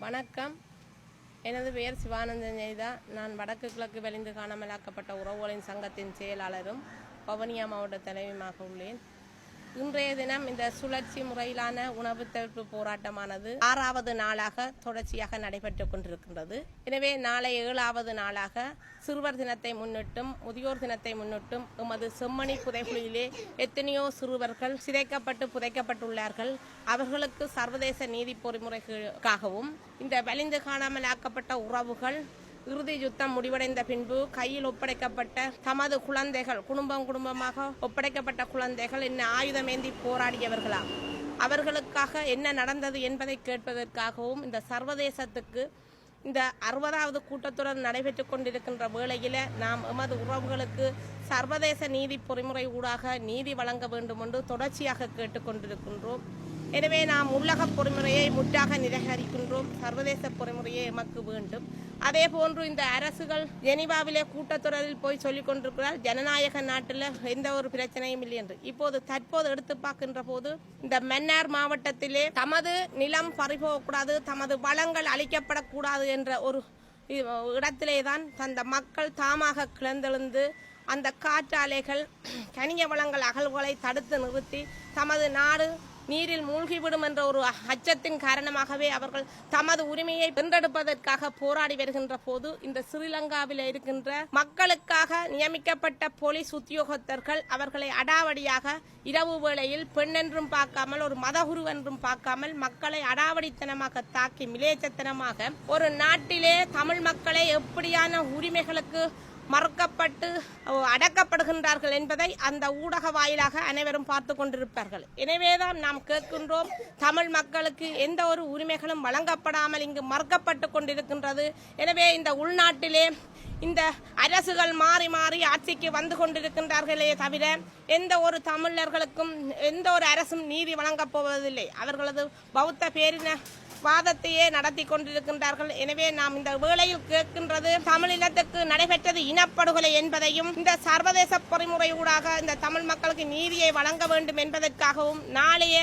வணக்கம். எனது பெயர் சிவானந்தன் ஜெய்தா. நான் வடக்கு கிழக்கு வெளிந்து காணாமலாக்கப்பட்ட உறவுகளின் சங்கத்தின் செயலாளரும் பவனியா மாவட்ட தலைவியுமாக உள்ளேன். இன்றைய தினம் இந்த சுழற்சி முறையிலான உணவு தவிர்ப்பு போராட்டமானது ஆறாவது நாளாக தொடர்ச்சியாக நடைபெற்றுக் கொண்டிருக்கின்றது. எனவே நாளை ஏழாவது நாளாக சிறுவர் தினத்தை முன்னிட்டும் முதியோர் தினத்தை முன்னிட்டும் எமது செம்மணி புதைகுழியிலே எத்தனையோ சிறுவர்கள் சிதைக்கப்பட்டு புதைக்கப்பட்டுள்ளார்கள். அவர்களுக்கு சர்வதேச நீதி பொறிமுறைகளுக்காகவும் இந்த வலிந்து காணாமல் ஆக்கப்பட்ட உறவுகள் இறுதி யுத்தம் முடிவடைந்த பின்பு கையில் ஒப்படைக்கப்பட்ட தமது குழந்தைகள் குடும்பம் குடும்பமாக ஒப்படைக்கப்பட்ட குழந்தைகள் என்ன ஆயுதமேந்தி போராடியவர்களாம். அவர்களுக்காக என்ன நடந்தது என்பதை கேட்பதற்காகவும் இந்த சர்வதேசத்துக்கு இந்த அறுபதாவது கூட்டத்தொடர் நடைபெற்றுக் கொண்டிருக்கின்ற வேளையில நாம் எமது உறவுகளுக்கு சர்வதேச நீதி பொறிமுறை ஊடாக நீதி வழங்க வேண்டும் என்று தொடர்ச்சியாக கேட்டுக்கொண்டிருக்கின்றோம் எனவே நாம் உள்ளக பொறிமுறையை முற்றாக நிராகரிக்கின்றோம். சர்வதேச பொறிமுறையே எமக்கு வேண்டும். அதே போன்று இந்த அரசுகள் ஜெனிவாவிலே கூட்டத்தொடரில் போய் சொல்லிக் கொண்டிருக்கிறார் ஜனநாயக நாட்டில் எந்த ஒரு பிரச்சனையும் இல்லை என்று. இப்போது தற்போது எடுத்து பார்க்கின்ற போது இந்த மன்னார் மாவட்டத்திலே தமது நிலம் பறிபோகக்கூடாது தமது வளங்கள் அழிக்கப்படக்கூடாது என்ற ஒரு இடத்திலே தான் தந்த மக்கள் தாமாக கிளந்தெழுந்து அந்த காற்றாலைகள் கனிய வளங்கள் அகழ்வுகளை தடுத்து நிறுத்தி தமது நாடு நீரில் மூழ்கிவிடும் என்ற ஒரு அச்சத்தின் காரணமாகவே அவர்கள் தமது உரிமையை வென்றெடுப்பதற்காக போராடி வருகின்ற போது இந்த ஸ்ரீலங்காவில் இருக்கின்ற மக்களுக்காக நியமிக்கப்பட்ட போலீஸ் உத்தியோகத்தர்கள் அவர்களை அடாவடியாக இரவு வேளையில் பெண்ணென்றும் பார்க்காமல் ஒரு மதகுரு என்றும் பார்க்காமல் மக்களை அடாவடித்தனமாக தாக்கி மிலேச்சத்தனமாக ஒரு நாட்டிலே தமிழ் மக்களை எப்படியான உரிமைகளுக்கு மறுக்கப்பட்டு அடக்கப்படுகின்றார்கள் என்பதை அந்த ஊடக வாயிலாக அனைவரும் பார்த்து கொண்டிருப்பார்கள். எனவேதான் நாம் கேட்கின்றோம் தமிழ் மக்களுக்கு எந்த ஒரு உரிமைகளும் வழங்கப்படாமல் இங்கு மறுக்கப்பட்டு கொண்டிருக்கின்றது. எனவே இந்த உள்நாட்டிலே இந்த அரசுகள் மாறி மாறி ஆட்சிக்கு வந்து கொண்டிருக்கின்றார்களே தவிர எந்த ஒரு தமிழர்களுக்கும் எந்த ஒரு அரசும் நீதி வழங்கப் போவதில்லை. அவர்களது பௌத்த பேரின வாதத்தையே நடத்தி கொண்டிருக்கின்றார்கள். எனவே நாம் இந்த வேளையில் கேட்கின்றது தமிழினத்துக்கு நடைபெற்றது இனப்படுகொலை என்பதையும் இந்த சர்வதேச பொறிமுறை ஊடாக இந்த தமிழ் மக்களுக்கு நீதியை வழங்க வேண்டும் என்பதற்காகவும் நாளைய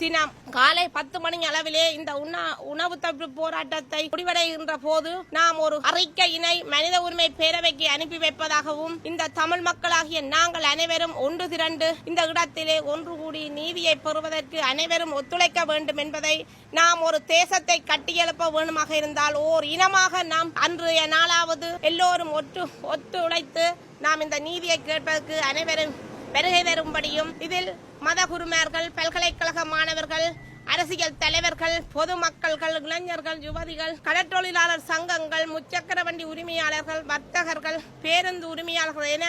தினம் காலை பத்து மணி அளவிலே இந்த உண்ணா உணவு தப்பு போராட்டத்தை முடிவடைகின்ற போது நாம் ஒரு அறிக்கையினை மனித உரிமை பேரவைக்கு அனுப்பி வைப்பதாகவும் இந்த தமிழ் மக்களாகிய நாங்கள் அனைவரும் ஒன்று திரண்டு இந்த இடத்திலே ஒன்று கூடி நீதியை பெறுவதற்கு அனைவரும் ஒத்துழைக்க வேண்டும் என்பதை நாம் ஒரு தேசத்தை கட்டியெழுப்ப வேண்டுமாக இருந்தால் ஓர் இனமாக நாம் அன்றைய நாளாவது எல்லோரும் ஒற்று ஒத்துழைத்து நாம் இந்த நீதியை கேட்பதற்கு அனைவரும் வருகை தரும்படியும் இதில் மத குருமார்கள் பல்கலைக்கழக மாணவர்கள் அரசியல் தலைவர்கள் பொதுமக்கள்கள் இளைஞர்கள் யுவதிகள் கடற்றொழிலாளர் சங்கங்கள் முச்சக்கர வண்டி உரிமையாளர்கள் வர்த்தகர்கள் பேருந்து உரிமையாளர்கள் என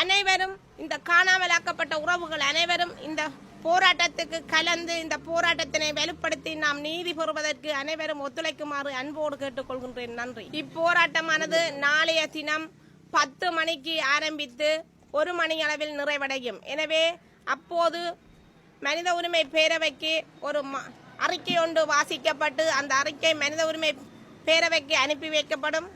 அனைவரும் இந்த காணாமலாக்கப்பட்ட உறவுகள் அனைவரும் இந்த போராட்டத்துக்கு கலந்து இந்த போராட்டத்தினை வலுப்படுத்தி நாம் நீதி பெறுவதற்கு அனைவரும் ஒத்துழைக்குமாறு அன்போடு கேட்டுக்கொள்கின்றேன். நன்றி. இப்போராட்டமானது நாளைய தினம் பத்து மணிக்கு ஆரம்பித்து ஒரு மணி அளவில் நிறைவடையும். எனவே அப்போது மனித உரிமை பேரவைக்கு ஒரு ம- அறிக்கை ஒன்று வாசிக்கப்பட்டு அந்த அறிக்கை மனித உரிமை பேரவைக்கு அனுப்பி வைக்கப்படும்.